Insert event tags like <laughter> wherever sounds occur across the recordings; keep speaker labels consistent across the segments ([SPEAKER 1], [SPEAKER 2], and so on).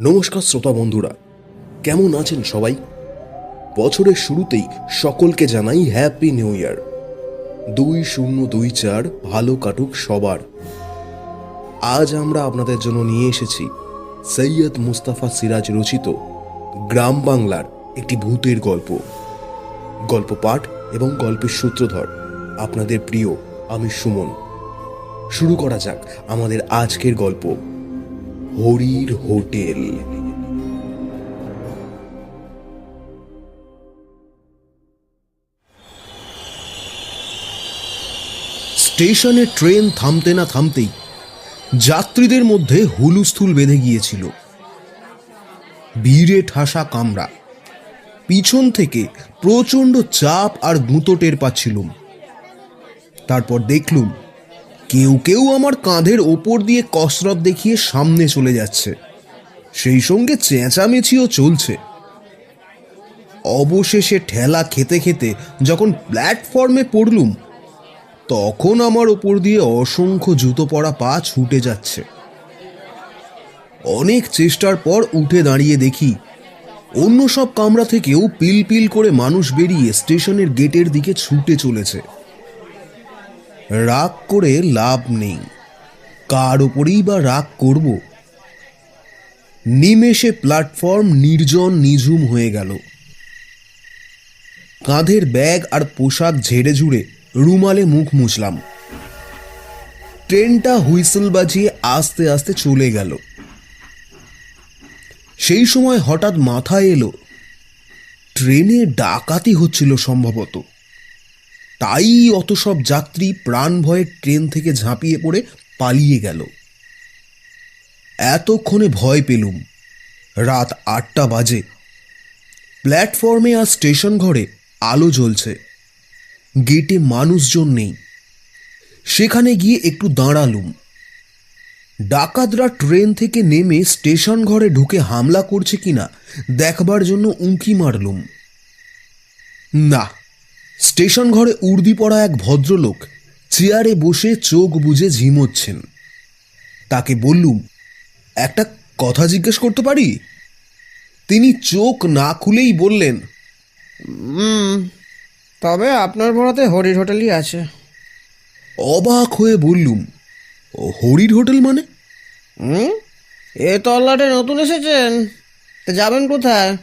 [SPEAKER 1] নমস্কার শ্রোতা বন্ধুরা, কেমন আছেন সবাই? বছরের শুরুতেই সকলকে জানাই হ্যাপি নিউ ইয়ার দুই শূন্য দুই চার ভালো কাটুক সবার। আজ আমরা আপনাদের জন্য নিয়ে এসেছি সৈয়দ মুস্তাফা সিরাজ রচিত গ্রাম বাংলার একটি ভূতের গল্প। গল্প পাঠ এবং গল্পের সূত্রধর আপনাদের প্রিয় আমি সুমন। শুরু করা যাক আমাদের আজকের গল্প। হরির হোটেল। স্টেশনে ট্রেন থামতে না থামতেই যাত্রীদের মধ্যে হুলুস্থুল বেঁধে গিয়েছিল। ভিড়ে ঠাসা কামরা। পিছন থেকে প্রচণ্ড চাপ আর গুঁতো টের পাচ্ছিলুম। তারপর দেখলুম কেউ কেউ আমার কাঁধের ওপর দিয়ে কসরত দেখিয়ে সামনে চলে যাচ্ছে। সেই সঙ্গে চেঁচামেচিও চলছে। অবশেষে ঠেলা খেতে খেতে যখন প্ল্যাটফর্মে পড়লুম, তখন আমার ওপর দিয়ে অসংখ্য জুতো পরা পা ছুটে যাচ্ছে। অনেক চেষ্টার পর উঠে দাঁড়িয়ে দেখি, অন্য সব কামরা থেকেও পিল পিল করে মানুষ বেরিয়ে স্টেশনের গেটের দিকে ছুটে চলেছে। রাগ করে লাভ নেই। কার ওপরেই বা রাগ করব? নিমেষে প্ল্যাটফর্ম নির্জন নিঝুম হয়ে গেল। কাঁধের ব্যাগ আর পোশাক ঝেড়ে ঝুড়ে রুমালে মুখ মুছলাম। ট্রেনটা হুইসেল বাজিয়ে আস্তে আস্তে চলে গেল। সেই সময় হঠাৎ মাথায় এলো। ট্রেনে ডাকাতি হচ্ছিল সম্ভবত। তাই অত সব যাত্রী প্রাণ ভয়ে ট্রেন থেকে ঝাঁপিয়ে পড়ে পালিয়ে গেল। এতক্ষণে ভয় পেলুম। রাত আটটা বাজে। প্ল্যাটফর্মে আর স্টেশন ঘরে আলো জ্বলছে। গেটে মানুষজন নেই। সেখানে গিয়ে একটু দাঁড়ালুম। ডাকাতরা ট্রেন থেকে নেমে স্টেশন ঘরে ঢুকে হামলা করছে কিনা দেখবার জন্য উঁকি মারলুম। না স্টেশন ঘরে উর্দি পড়া এক ভদ্রলোক চেয়ারে বসে চোখ বুজে ঝিমোচ্ছেন। তাকে বললুম একটা কথা জিজ্ঞেস করতে পারি? তিনি চোখ না খুলেই বললেন
[SPEAKER 2] তবে আপনার ভাড়াতে হরির হোটেলই আছে।
[SPEAKER 1] অবাক হয়ে বললুম "ও, হরির হোটেল মানে?
[SPEAKER 2] হুম এ তল্লাটে নতুন এসেছেন। তা যাবেন কোথায়?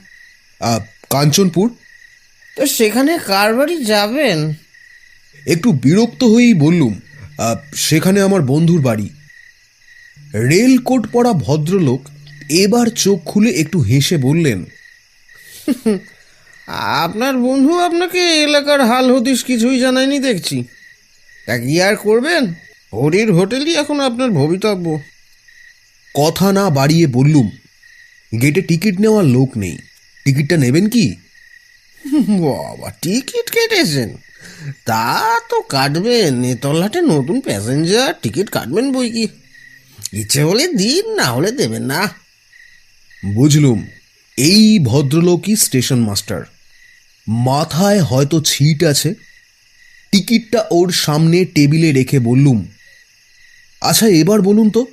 [SPEAKER 1] কাঞ্চনপুর।
[SPEAKER 2] তো সেখানে কার বাড়ি যাবেন?
[SPEAKER 1] একটু বিরক্ত হয়েই বললুম "আ, সেখানে আমার বন্ধুর বাড়ি। রেলকোট পরা ভদ্রলোক এবার চোখ খুলে একটু হেসে বললেন
[SPEAKER 2] আপনার বন্ধু আপনাকে এলাকার হাল হদিস কিছুই জানায়নি দেখছি। তা কি আর করবেন? হরির হোটেলই এখন আপনার ভবিতব্য।
[SPEAKER 1] কথা না বাড়িয়ে বললুম গেটে টিকিট নেওয়ার লোক নেই। টিকিটটা নেবেন কি?
[SPEAKER 2] বাবা, টিকিট কেটেছেন? তা তো কাটবেন এ তল্লাটে নতুন প্যাসেঞ্জার টিকিট কাটবেন বই কি? ইচ্ছে হলে দিন, না হলে দেবেন না।
[SPEAKER 1] বুঝলুম, এই ভদ্রলোকই স্টেশন মাস্টার মাথায় হয়তো ছিট আছে। টিকিটটা ওর সামনে টেবিলে রেখে বললুম আচ্ছা এবার বলুন তো,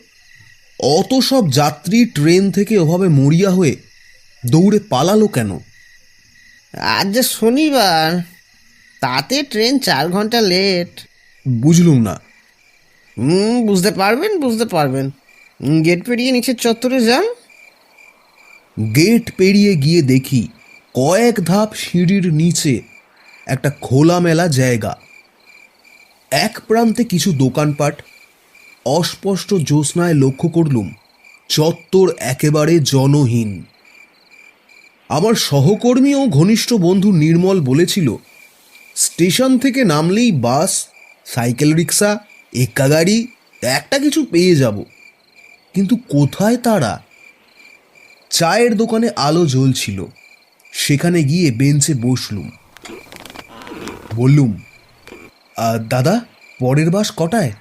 [SPEAKER 1] অত সব যাত্রী ট্রেন থেকে ওভাবে মরিয়া হয়ে দৌড়ে পালালো কেন?
[SPEAKER 2] আজ যে শনিবার তাতে ট্রেন চার ঘণ্টা লেট।
[SPEAKER 1] বুঝলুম না।
[SPEAKER 2] হুম বুঝতে পারবেন বুঝতে পারবেন। গেট পেরিয়ে নিচের চত্বরে যান।
[SPEAKER 1] গেট পেরিয়ে গিয়ে দেখি কয়েক ধাপ সিঁড়ির নিচে একটা খোলামেলা জায়গা। এক প্রান্তে কিছু দোকানপাট। অস্পষ্ট জ্যোৎস্নায় লক্ষ্য করলুম চত্বর একেবারে জনহীন। আমার সহকর্মী ও ঘনিষ্ঠ বন্ধু নির্মল বলেছিল স্টেশন থেকে নামলেই বাস সাইকেল রিক্সা এক্কা গাড়ি একটা কিছু পেয়ে যাব। কিন্তু কোথায় তারা? চায়ের দোকানে আলো জ্বলছিল। সেখানে গিয়ে বেঞ্চে বসলুম। বললুম "আ, দাদা পরের বাস কটায়?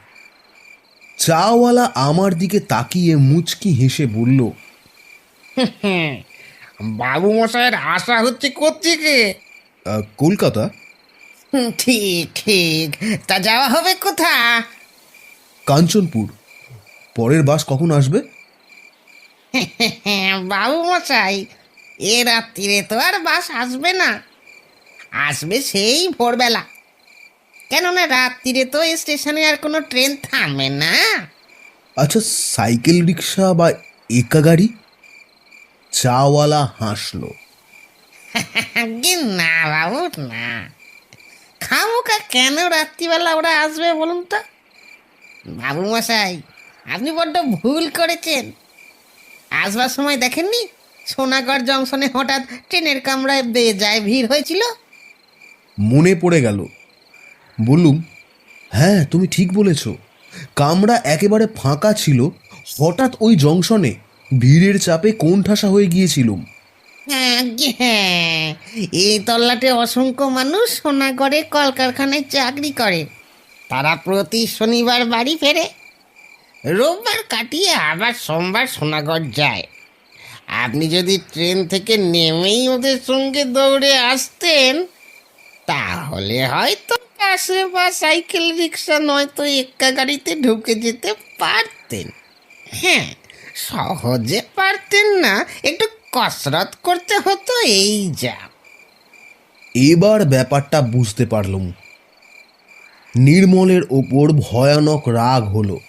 [SPEAKER 1] চাওয়ালা আমার দিকে তাকিয়ে মুচকি হেসে বলল
[SPEAKER 2] বাবু মশাইয়ের আশা হচ্ছে কোথেকে
[SPEAKER 1] "আ, কলকাতা।
[SPEAKER 2] ঠিক ঠিক। তা যাওয়া হবে কোথা?
[SPEAKER 1] কাঞ্চনপুর। পরের বাস কখন আসবে? <laughs>
[SPEAKER 2] বাবু মশাই এ রাত্রিরে তো আর বাস আসবে না। আসবে সেই ভোরবেলা। কেননা রাত্রিরে তো স্টেশনে আর কোনো ট্রেন থামে না।
[SPEAKER 1] আচ্ছা সাইকেল রিক্সা বা একা গাড়ি? চাওয়ালা হাসলো।
[SPEAKER 2] না বাবু না। খামুকা কেন রাত্রিবেলা ওরা আসবে বলুন তো? বাবু মশাই আপনি বড্ড ভুল করেছেন। আসবার সময় দেখেননি? সোনাগড় জংশনে হঠাৎ ট্রেনের কামরায় বেজায় ভিড় হয়েছিল?
[SPEAKER 1] মনে পড়ে গেল। বললুম হ্যাঁ তুমি ঠিক বলেছ। কামরা একেবারে ফাঁকা ছিল হঠাৎ ওই জংশনে ভিড়ের চাপে কোণঠাসা হয়ে গিয়েছিলুম।
[SPEAKER 2] হ্যাঁ এই তল্লাটে অসংখ্য মানুষ সোনাগড়ে কলকারখানায় চাকরি করে। তারা প্রতি শনিবার বাড়ি ফেরে। রোববার কাটিয়ে আবার সোমবার সোনাগড় যায়। আপনি যদি ট্রেন থেকে নেমেই ওদের সঙ্গে দৌড়ে আসতেন, তাহলে হয়তো বাসে বা সাইকেল রিক্সা নয়তো এক্কা গাড়িতে ঢুকে যেতে পারতেন। হ্যাঁ সহজে পারতেন না। একটু কসরত করতে হতো এই যা।
[SPEAKER 1] এবার ব্যাপারটা বুঝতে পারলুম। নির্মলের ওপর ভয়ানক রাগ হলো।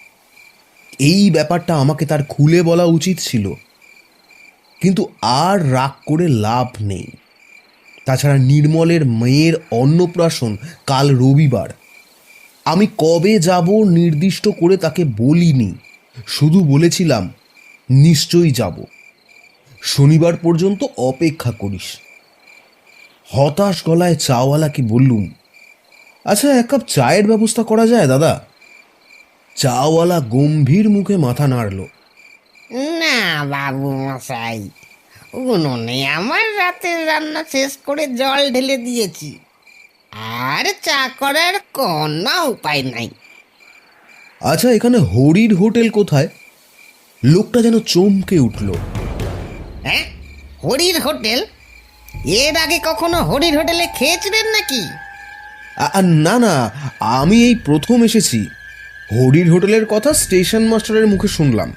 [SPEAKER 1] এই ব্যাপারটা আমাকে তার খুলে বলা উচিত ছিল। কিন্তু আর রাগ করে লাভ নেই। তাছাড়া নির্মলের মেয়ের অন্নপ্রাশন কাল রবিবার। আমি কবে যাব নির্দিষ্ট করে তাকে বলিনি। শুধু বলেছিলাম নিশ্চয়ই যাব। শনিবার পর্যন্ত অপেক্ষা করিস। হতাশ গলায় চাওয়ালাকে বললুম আচ্ছা এক কাপ চায়ের ব্যবস্থা করা যায় দাদা? চাওয়ালা গম্ভীর মুখে মাথা নাড়ল
[SPEAKER 2] না বাবু মশাই উনুনে আমার রাতের রান্না শেষ করে জল ঢেলে দিয়েছি। আর চা করার কোনো উপায় নাই।
[SPEAKER 1] আচ্ছা এখানে হরির হোটেল কোথায়? লোকটা যেন চমকে উঠল।
[SPEAKER 2] হ্যাঁ? হরির হোটেল? এর আগে কখনো হরির হোটেলে খেয়েছিলেন নাকি?
[SPEAKER 1] না না আমি এই প্রথম এসেছি। হরির হোটেলের কথা স্টেশন মাস্টারের মুখে শুনলাম।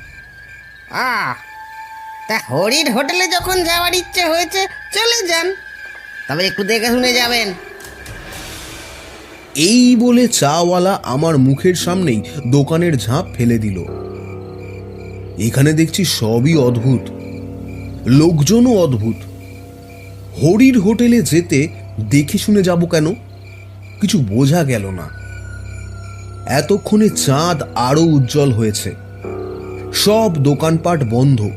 [SPEAKER 2] আহ তা হরির হোটেলে যখন যাওয়ার ইচ্ছে হয়েছে চলে যান। তবে একটু দেখে শুনে যাবেন।
[SPEAKER 1] এই বলে চাওয়ালা আমার মুখের সামনেই দোকানের ঝাঁপ ফেলে দিল। এখানে দেখছি সবই অদ্ভুত। লোকজনও অদ্ভুত। হরির হোটেলে যেতে দেখে শুনে যাব কেন? কিছু বোঝা গেল না। এতক্ষণে চাঁদ আরও উজ্জ্বল হয়েছে। সব দোকানপাট বন্ধ।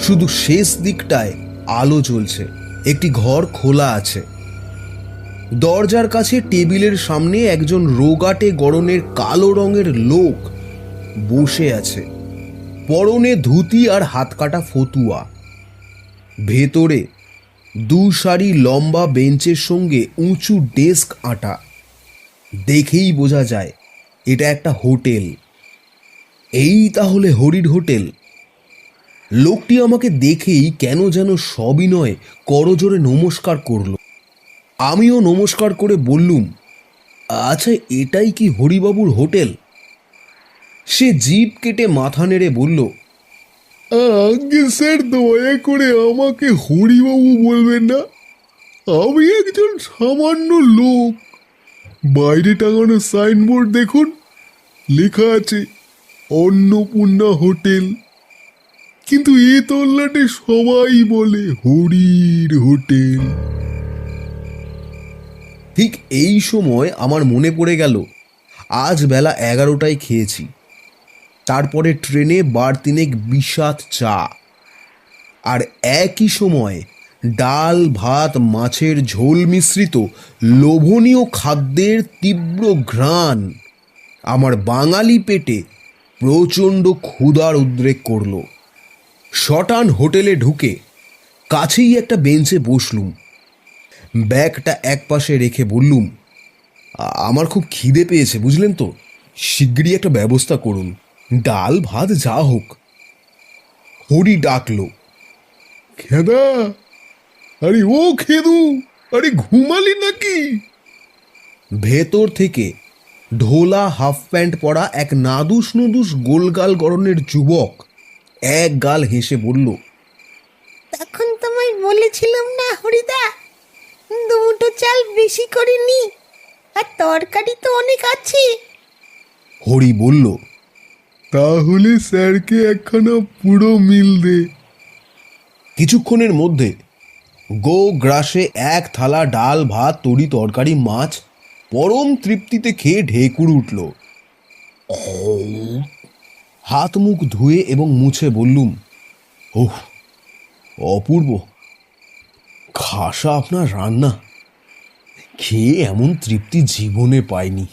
[SPEAKER 1] শুধু শেষ দিকটায় আলো জ্বলছে। একটি ঘর খোলা আছে। দরজার কাছে টেবিলের সামনে একজন রোগাটে গড়নের কালো রঙের লোক বসে আছে। পরনে ধুতি আর হাতকাটা ফতুয়া। ভেতরে দু সারি লম্বা বেঞ্চের সঙ্গে উঁচু ডেস্ক আঁটা। দেখেই বোঝা যায়, এটা একটা হোটেল। এই তাহলে হরির হোটেল। লোকটি আমাকে দেখেই কেন যেন সবিনয়ে করজোরে নমস্কার করল। আমিও নমস্কার করে বললুম আচ্ছা এটাই কি হরিবাবুর হোটেল? সে জিপ কেটে মাথা নেড়ে বলল
[SPEAKER 3] আগে স্যার দয়া করে আমাকে হরিবাবু বলবেন না। আমি একজন সামান্য লোক। বাইরে টাঙানো সাইনবোর্ড দেখুন, লেখা আছে, অন্নপূর্ণা হোটেল। কিন্তু এ তল্লাটে সবাই বলে হরির হোটেল।
[SPEAKER 1] ঠিক এই সময় আমার মনে পড়ে গেল, আজ বেলা এগারোটায় খেয়েছি। তারপরে ট্রেনে বার তিনেক বিষাদ চা। আর একই সময় ডাল, ভাত, মাছের ঝোল মিশ্রিত লোভনীয় খাদ্যের তীব্র ঘ্রাণ আমার বাঙালি পেটে প্রচণ্ড ক্ষুধার উদ্রেক করল। শটান হোটেলে ঢুকে কাছেই একটা বেঞ্চে বসলুম। ব্যাগটা এক পাশে রেখে বললুম আমার খুব খিদে পেয়েছে, বুঝলেন তো? শিগগিরই একটা ব্যবস্থা করুন। ডাল ভাত যা হোক। হরি ডাকলো
[SPEAKER 3] খেদা? আরে ও খেদু আরে ঘুমালি নাকি?
[SPEAKER 1] ভেতর থেকে ঢোলা হাফ প্যান্ট পরা এক নাদুস নুদুস গোলগাল গরনের যুবক এক গাল হেসে বলল
[SPEAKER 2] তখন তোমায় বলেছিলাম না হরিদা দুটো চাল বেশি করে নি আর তরকারি তো অনেক আছে।
[SPEAKER 1] হরি বলল
[SPEAKER 3] তাহলে স্যারকে একখানা পুরো মিল দে।
[SPEAKER 1] কিছুক্ষণের মধ্যে গো গ্রাসে এক থালা ডাল, ভাত, তরি, তরকারি, মাছ পরম তৃপ্তিতে খেয়ে ঢেকুর উঠল। হাত মুখ ধুয়ে এবং মুছে বললুম, ওহ, অপূর্ব। খাসা আপনার রান্না। খেয়ে এমন তৃপ্তি জীবনে পাইনি।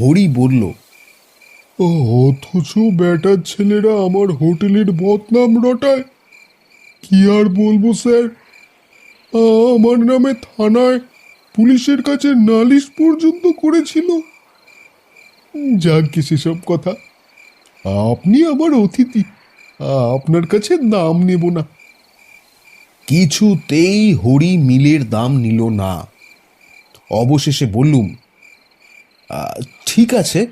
[SPEAKER 1] হরি বলল
[SPEAKER 3] অথচ ব্যাটার ছেলেরা আমার হোটেলের বদনাম রটায়। কি আর বলব, স্যার? আমার নামে থানায় পুলিশের কাছে নালিশ পর্যন্ত করেছিল। যাকে সেসব কথা। আপনি আমার অতিথি, আপনার কাছে দাম নেব না।
[SPEAKER 1] কিছুতেই হরি মিলের দাম নিল না। অবশেষে বললুম ঠিক আছে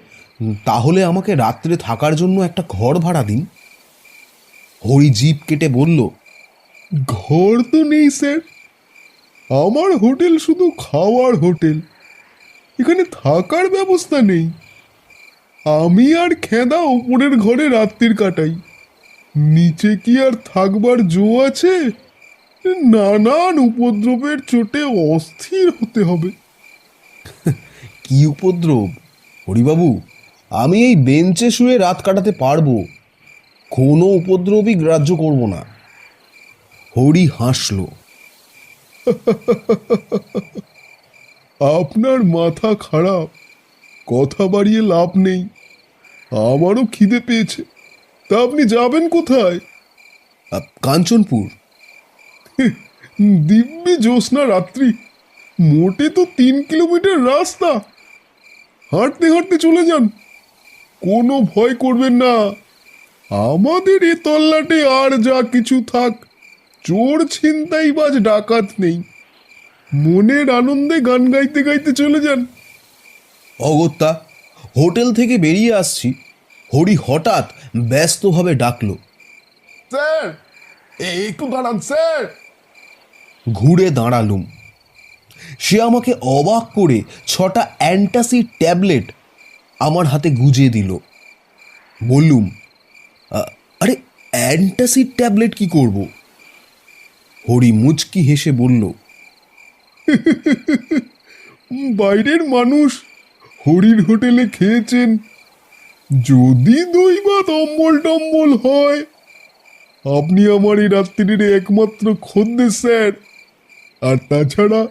[SPEAKER 1] তাহলে আমাকে রাত্রে থাকার জন্য একটা ঘর ভাড়া দিন। হরি জিপ কেটে বলল
[SPEAKER 3] ঘর তো নেই স্যার। আমার হোটেল শুধু খাওয়ার হোটেল। এখানে থাকার ব্যবস্থা নেই। আমি আর খেদা ওপরের ঘরে রাত্রির কাটাই। নিচে কি আর থাকবার জো আছে? নানান উপদ্রবের চোটে অস্থির হতে হবে। <laughs>
[SPEAKER 1] কি উপদ্রব? হরিবাবু আমি এই বেঞ্চে শুয়ে রাত কাটাতে পারব। কোনো উপদ্রবই গ্রাহ্য করব না। হরি হাসল।
[SPEAKER 3] আপনার মাথা খারাপ। কথা বাড়িয়ে লাভ নেই। আমারও খিদে পেয়েছে। তা আপনি যাবেন কোথায়?
[SPEAKER 1] কাঞ্চনপুর।
[SPEAKER 3] দিব্যি জ্যোৎস্না রাত্রি। মোটে তো তিন কিলোমিটার রাস্তা। হাঁটতে হাঁটতে চলে যান। কোনো ভয় করবেন না। আমাদের এ তল্লাটে আর যা কিছু থাক চোর ছিনতাইবাজ ডাকাত নেই। মনের আনন্দে গান গাইতে গাইতে চলে যান।
[SPEAKER 1] অগত্যা হোটেল থেকে বেরিয়ে আসছি। হরি হঠাৎ ব্যস্তভাবে ডাকলো।
[SPEAKER 3] স্যার একটু দাঁড়ান স্যার।
[SPEAKER 1] ঘুরে দাঁড়ালুম। সে আমাকে অবাক করে ছটা অ্যান্টাসিড ট্যাবলেট আমার হাতে গুজিয়ে দিল। বললুম আরে, অ্যান্টাসিড ট্যাবলেট কি করব? হরি মুচকি হেসে বলল
[SPEAKER 3] বাইরের মানুষ হরির হোটেলে খেয়েছেন। যদি দই ভাত অম্বল টম্বল হয়, আপনি আমার এই রাত্রির একমাত্র খদ্দের স্যার। আর তাছাড়া,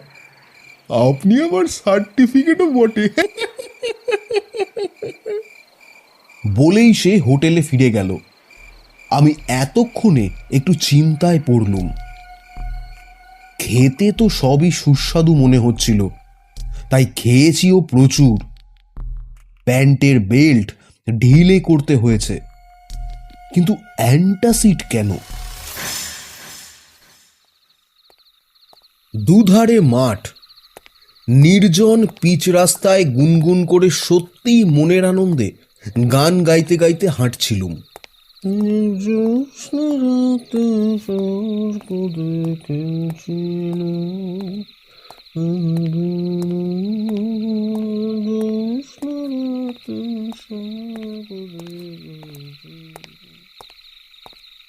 [SPEAKER 3] আপনি আমার সার্টিফিকেটও বটে। <laughs>
[SPEAKER 1] বলেই সে হোটেলে ফিরে গেল। আমি এতক্ষণে একটু চিন্তায় পড়লুম। খেতে তো সবই সুস্বাদু মনে হচ্ছিল, তাই খেয়েছিও প্রচুর। প্যান্টের বেল্ট ঢিলে করতে হয়েছে। কিন্তু অ্যান্টাসিড কেন? দুধারে মাঠ, নির্জন পিচ রাস্তায় গুনগুন করে সত্যিই মনের আনন্দে গান গাইতে গাইতে হাঁটছিলুম।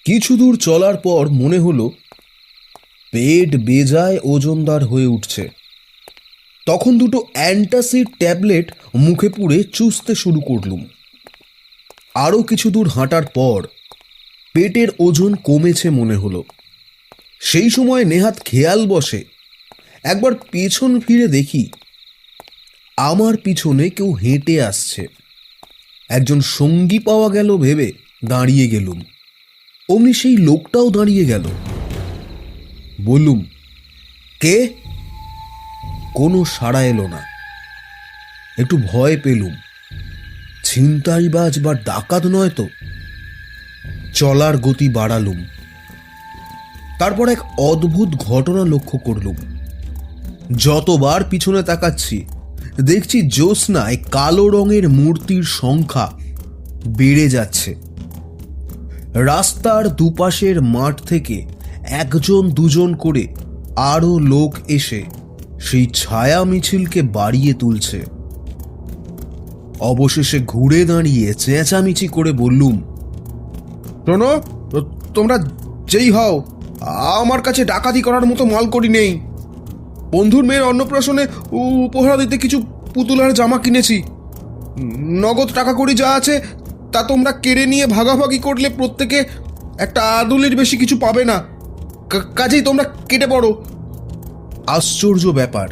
[SPEAKER 1] কিছু দূর চলার পর মনে হলো, পেট বেজায় ওজনদার হয়ে উঠছে। তখন দুটো অ্যান্টাসিড ট্যাবলেট মুখে পুড়ে চুষতে শুরু করলুম। আরও কিছু দূর হাঁটার পর পেটের ওজন কমেছে মনে হলো। সেই সময় নেহাত খেয়াল বসে। একবার পেছন ফিরে দেখি আমার পিছনে কেউ হেঁটে আসছে। একজন সঙ্গী পাওয়া গেল ভেবে দাঁড়িয়ে গেলুম। অমনি সেই লোকটাও দাঁড়িয়ে গেল। বললুম, কে? কোনো সাড়া এলো না। একটু ভয় পেলুম। ছিনতাইবাজ বা ডাকাত নয় তো? চলার গতি বাড়ালুম। তারপর এক অদ্ভুত ঘটনা লক্ষ্য করলুম। যতবার পিছনে তাকাচ্ছি, দেখছি জ্যোৎস্নায় কালো রঙের মূর্তির সংখ্যা বেড়ে যাচ্ছে। রাস্তার দুপাশের মাঠ থেকে একজন দুজন করে আরও লোক এসে সেই ছায়া মিছিলকে বাড়িয়ে তুলছে। অবশেষে ঘুরে দাঁড়িয়ে চেঁচামেচি করে বললুম শোনো তোমরা যেই হও আমার কাছে ডাকাতি করার মতো মাল করি নেই। বন্ধুর মেয়ের অন্নপ্রাশনে উপহার দিতে কিছু পুতুল আর জামা কিনেছি। নগদ টাকা করি যা আছে তা তোমরা কেড়ে নিয়ে ভাগাভাগি করলে প্রত্যেকে একটা আদুলির বেশি কিছু পাবে না। কাজেই তোমরা কেটে পড়ো। আশ্চর্য ব্যাপার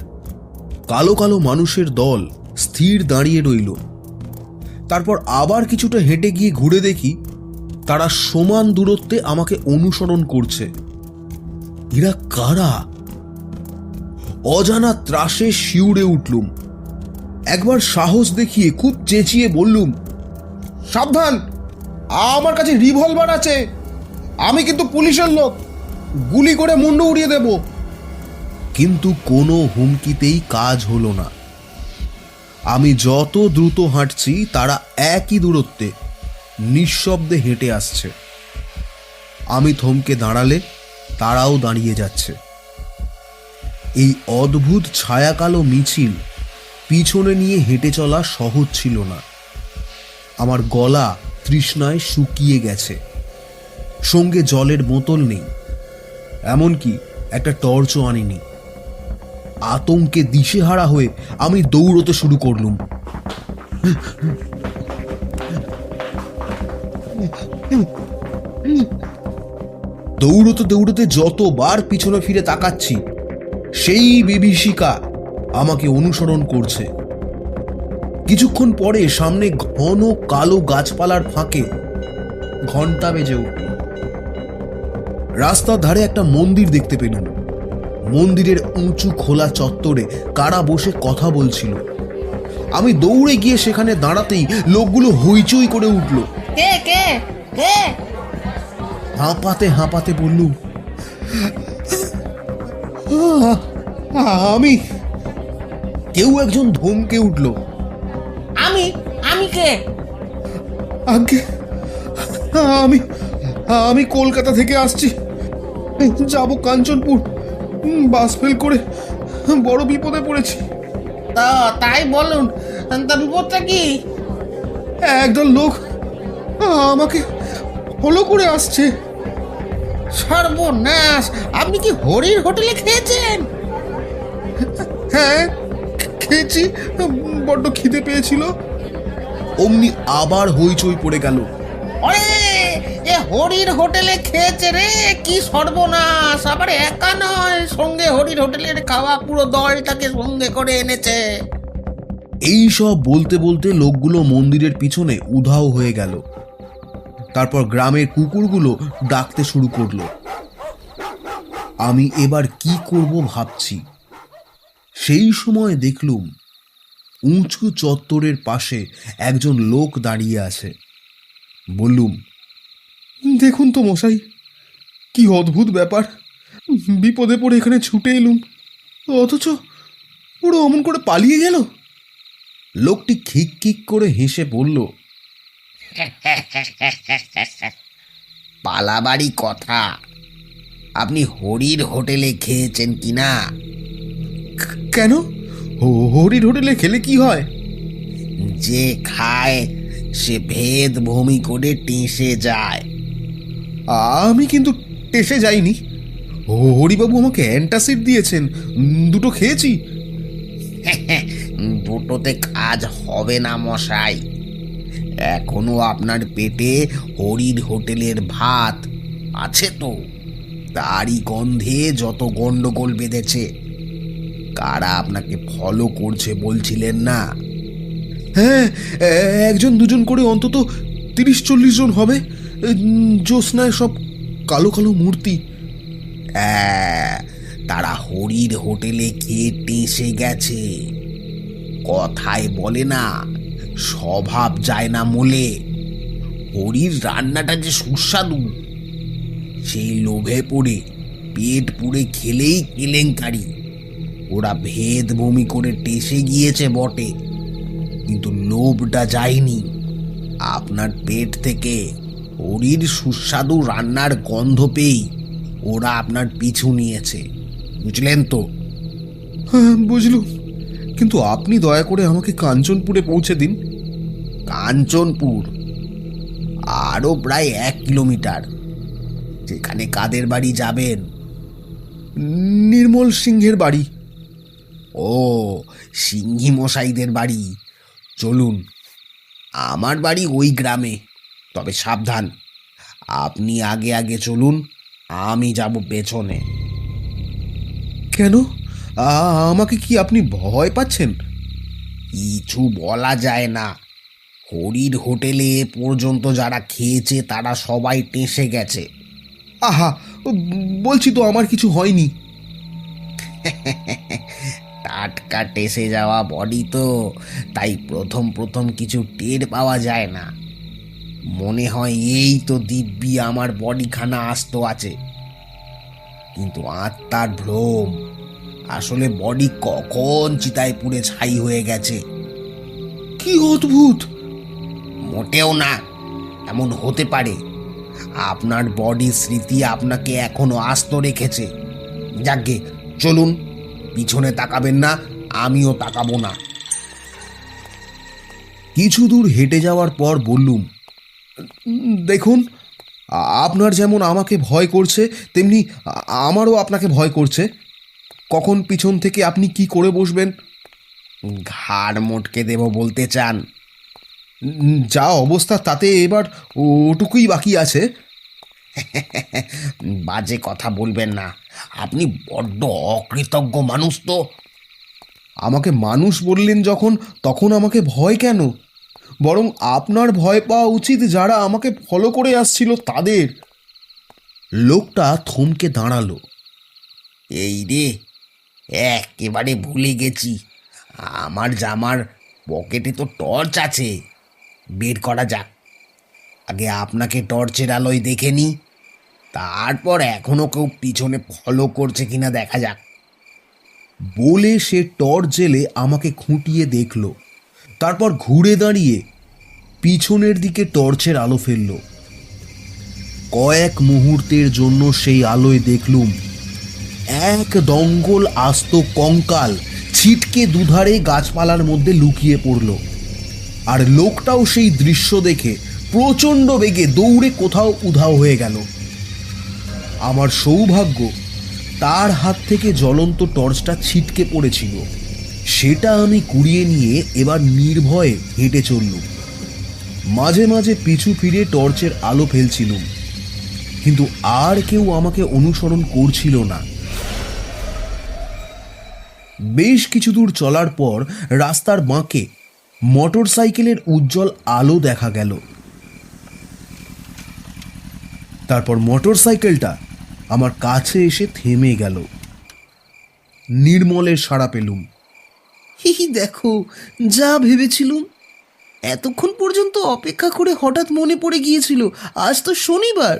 [SPEAKER 1] কালো কালো মানুষের দল স্থির দাঁড়িয়ে রইল। তারপর আবার কিছুটা হেঁটে গিয়ে ঘুরে দেখি তারা সমান দূরত্বে আমাকে অনুসরণ করছে। এরা কারা? অজানা ত্রাসে শিউরে উঠলুম। একবার সাহস দেখিয়ে খুব চেঁচিয়ে বললুম, সাবধান, আমার কাছে রিভলভার আছে। আমি কিন্তু পুলিশের লোক। গুলি করে মুন্ডু উড়িয়ে দেব। কিন্তু কোনো হুমকিতেই কাজ হলো না। আমি যত দ্রুত হাঁটছি, তারা একই দূরত্বে নিঃশব্দে হেঁটে আসছে। আমি থমকে দাঁড়ালে তারাও দাঁড়িয়ে যাচ্ছে। এই অদ্ভুত ছায়াকালো মিছিল পিছনে নিয়ে হেঁটে চলা সহজ ছিল না। আমার গলা তৃষ্ণায় শুকিয়ে গেছে। সঙ্গে জলের বোতল নেই, এমনকি একটা টর্চও আনিনি। আতঙ্কে দিশেহারা হয়ে আমি দৌড়তে শুরু করলুম। দৌড়তে দৌড়তে যতবার পিছনে ফিরে তাকাচ্ছি, সেই বিভীষিকা আমাকে অনুসরণ করছে। কিছুক্ষণ পরে সামনে ঘন কালো গাছপালার ফাঁকে ঘণ্টা বেজে উঠল। রাস্তার ধারে একটা মন্দির দেখতে পেলাম। মন্দিরের উঁচু খোলা চত্বরে কারা বসে কথা বলছিল। আমি দৌড়ে গিয়ে সেখানে দাঁড়াতেই লোকগুলো হইচই করে উঠল।
[SPEAKER 2] কে কে কে?
[SPEAKER 1] হাঁপাতে হাঁপাতে বললুম আমি কেউ একজন ধমকে উঠল
[SPEAKER 2] আমি আমি কে?
[SPEAKER 1] আগে আমি আমি কলকাতা থেকে আসছি। যাব কাঞ্চনপুর। বাস ফেল করে বড় বিপদে পড়েছি।
[SPEAKER 2] তা তাই বলুন। তা বিপদটা কি?
[SPEAKER 1] একদল লোক আমাকে ফলো করে আসছে।
[SPEAKER 2] সর্বনাশ। আপনি কি হরির হোটেলে খেয়েছেন?
[SPEAKER 1] হ্যাঁ খেয়েছি। বড্ড খিদে পেয়েছিল। অমনি আবার হইচই পড়ে গেল।
[SPEAKER 2] ওরে এ হরির হোটেলে খেয়েছে রে, কি সর্বনাশ। আবার একা নয়, সঙ্গে হরির হোটেলের খাওয়া পুরো দলটাকে সঙ্গে করে এনেছে।
[SPEAKER 1] এই সব বলতে বলতে লোকগুলো মন্দিরের পিছনে উধাও হয়ে গেল। তারপর গ্রামের কুকুরগুলো ডাকতে শুরু করল। আমি এবার কি করব ভাবছি। সেই সময় দেখলুম উঁচু চত্বরের পাশে একজন লোক দাঁড়িয়ে আছে। বললুম দেখুন তো মশাই কি অদ্ভুত ব্যাপার। বিপদে পড়ে এখানে ছুটে এলুম। অথচ ওরা অমন করে পালিয়ে গেল। লোকটি খিক খিক করে হেসে বলল <laughs>
[SPEAKER 2] পালাবাড়ি কথা। আপনি হরির হোটেলে খেয়েছেন কি না
[SPEAKER 1] কেন? হ- হরির হোটেলে খেলে কি হয়?
[SPEAKER 2] যে খায় সে ভেদ ভূমি করে টেসে যায়।
[SPEAKER 1] আমি কিন্তু টেসে যাইনি। হরিবাবু আমাকে অ্যান্টাসিড দিয়েছেন। দুটো খেয়েছি। <laughs>
[SPEAKER 2] দুটোতে কাজ হবে না মশাই। এখনও আপনার পেটে হরির হোটেলের ভাত আছে তো। তারই গন্ধে যত গন্ডগোল বেঁধেছে। কারা আপনাকে ফলো করছে বলছিলেন না?
[SPEAKER 1] হ্যাঁ একজন দুজন করে অন্তত তিরিশ চল্লিশ জন হবে। জ্যোৎস্নায় সব কালো কালো মূর্তি।
[SPEAKER 2] হ্যাঁ, তারা হরির হোটেলে খেয়ে টেসে গেছে। কথায় বলে না স্বভাব যায় না মোলে। হরির রান্নাটা যে সুস্বাদু। সেই লোভে পড়ে পেট পুড়ে খেলেই কেলেঙ্কারি। ওরা ভেদ বমি করে টেসে গিয়েছে বটে। কিন্তু লোভটা যায়নি। আপনার পেট থেকে হরির সুস্বাদু রান্নার গন্ধ পেয়েই ওরা আপনার পিছু নিয়েছে বুঝলেন তো?
[SPEAKER 1] হ্যাঁ বুঝলুম। কিন্তু আপনি দয়া করে আমাকে কাঞ্চনপুরে পৌঁছে দিন।
[SPEAKER 2] কাঞ্চনপুর? আরও প্রায় এক কিলোমিটার যেখানে কাদের বাড়ি যাবেন?
[SPEAKER 1] নির্মল সিংহের বাড়ি।
[SPEAKER 2] ও সিংহি মশাইদের বাড়ি। চলুন আমার বাড়ি ওই গ্রামে। তবে সাবধান। আপনি আগে আগে চলুন আমি যাব পেছনে।
[SPEAKER 1] কেন? আমাকে কি আপনি ভয় পাচ্ছেন?
[SPEAKER 2] কিছু বলা যায় না। হরির হোটেলে এ পর্যন্ত যারা খেয়েছে তারা সবাই টেসে গেছে।
[SPEAKER 1] আহা বলছি তো আমার কিছু হয়নি।
[SPEAKER 2] টাটকা টেসে যাওয়া বডি তো তাই প্রথম প্রথম কিছু টের পাওয়া যায় না। মনে হয় এই তো দিব্যি আমার বডিখানা আস্ত আছে। কিন্তু আত্মার ভ্রম আসলে বডি কখন চিতায় পুড়ে ছাই হয়ে গেছে?
[SPEAKER 1] কি অদ্ভুত!
[SPEAKER 2] মোটেও না এমন হতে পারে। আপনার বডি স্মৃতি আপনাকে এখনও আস্ত রেখেছে। যাকে চলুন পিছনে তাকাবেন না আমিও তাকাবো না।
[SPEAKER 1] কিছু দূর হেঁটে যাওয়ার পর বললুম "উম, দেখুন আপনার যেমন আমাকে ভয় করছে তেমনি আমারও আপনাকে ভয় করছে। কখন পিছন থেকে আপনি কি করে বসবেন?
[SPEAKER 2] ঘাড় মোটকে দেব বলতে চান।
[SPEAKER 1] যা অবস্থা তাতে এবার ওটুকুই বাকি আছে।
[SPEAKER 2] বাজে কথা বলবেন না। আপনি বড্ড অকৃতজ্ঞ মানুষ তো।
[SPEAKER 1] আমাকে মানুষ বললেন যখন তখন আমাকে ভয় কেন? বরং আপনার ভয় পাওয়া উচিত যারা আমাকে ফলো করে আসছিল তাদের। লোকটা থমকে দাঁড়াল।
[SPEAKER 2] এই রে একেবারে ভুলে গেছি। আমার জামার পকেটে তো টর্চ আছে। বের করা যাক। আগে আপনাকে টর্চের আলোয় দেখে নি। তারপর এখনও কেউ পিছনে ফলো করছে কিনা দেখা যাক।
[SPEAKER 1] বলে সে টর্চ জেলে আমাকে খুঁটিয়ে দেখল। তারপর ঘুরে দাঁড়িয়ে পিছনের দিকে টর্চের আলো ফেলল। কয়েক মুহূর্তের জন্য সেই আলোয় দেখলুম, এক দঙ্গল আস্ত কঙ্কাল ছিটকে দুধারে গাছপালার মধ্যে লুকিয়ে পড়ল। আর লোকটাও সেই দৃশ্য দেখে প্রচণ্ড বেগে দৌড়ে কোথাও উধাও হয়ে গেল। আমার সৌভাগ্য, তার হাত থেকে জ্বলন্ত টর্চটা ছিটকে পড়েছিল। সেটা আমি কুড়িয়ে নিয়ে এবার নির্ভয়ে হেঁটে চললুম। মাঝে মাঝে পিছু ফিরে টর্চের আলো ফেলছিলুম। কিন্তু আর কেউ আমাকে অনুসরণ করছিল না। বেশ কিছু দূর চলার পর রাস্তার বাঁকে মোটর সাইকেলের উজ্জ্বল আলো দেখা গেল। তারপর মোটর সাইকেলটা আমার কাছে এসে থেমে গেল। নির্মলের সাড়া পেলুম। হি দেখো, যা ভেবেছিলুম। এতক্ষণ পর্যন্ত অপেক্ষা করে হঠাৎ মনে পড়ে গিয়েছিল, আজ তো শনিবার।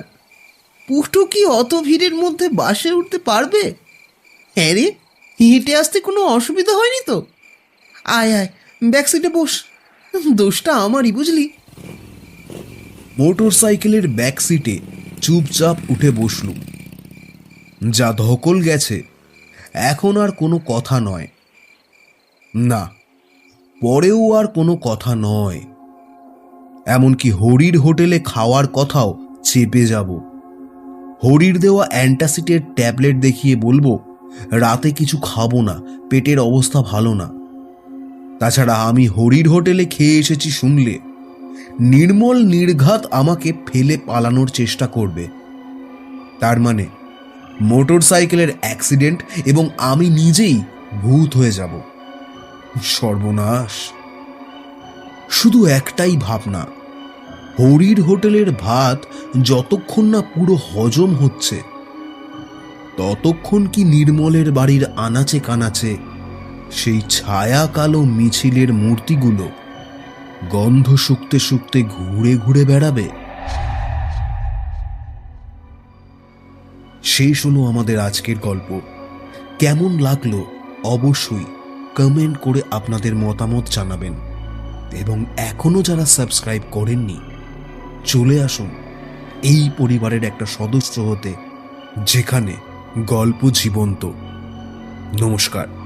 [SPEAKER 1] পুষ্টু কি অত ভিড়ের মধ্যে বাসে উঠতে পারবে? হ্যাঁ রে, হেঁটে আসতে কোনো অসুবিধা হয়নি তো? আয় আয়, ব্যাক সিটে বস। দোষটা আমারই, বুঝলি? মোটর সাইকেলের ব্যাক সিটে চুপচাপ উঠে বসলুম। যা ধকল গেছে, এখন আর কোনো কথা নয়। না, পরেও আর কোনো কথা নয়। এমনকি হরির হোটেলে খাওয়ার কথাও চেপে যাব। হরির দেওয়া অ্যান্টাসিডের ট্যাবলেট দেখিয়ে বলব, রাতে কিছু খাব না, পেটের অবস্থা ভালো না। তাছাড়া আমি হরির হোটেলে খেয়ে এসেছি শুনলে, নির্মল নির্ঘাত আমাকে ফেলে পালানোর চেষ্টা করবে। তার মানে মোটর সাইকেলের অ্যাক্সিডেন্ট এবং আমি নিজেই ভূত হয়ে যাব। সর্বনাশ। শুধু একটাই ভাবনা, হরির হোটেলের ভাত যতক্ষণ না পুরো হজম হচ্ছে, ততক্ষণ কি নির্মলের বাড়ির আনাচে কানাচে সেই ছায়া কালো মিছিলের মূর্তিগুলো গন্ধ শুকতে শুকতে ঘুরে ঘুরে বেড়াবে? শেষ হলো আমাদের আজকের গল্প। কেমন লাগল? অবশ্যই কমেন্ট করে আপনাদের মতামত জানাবেন। এবং এখনও যারা সাবস্ক্রাইব করেননি, চলে আসুন এই পরিবারের একটা সদস্য হতে, যেখানে গল্প জীবন্ত। নমস্কার।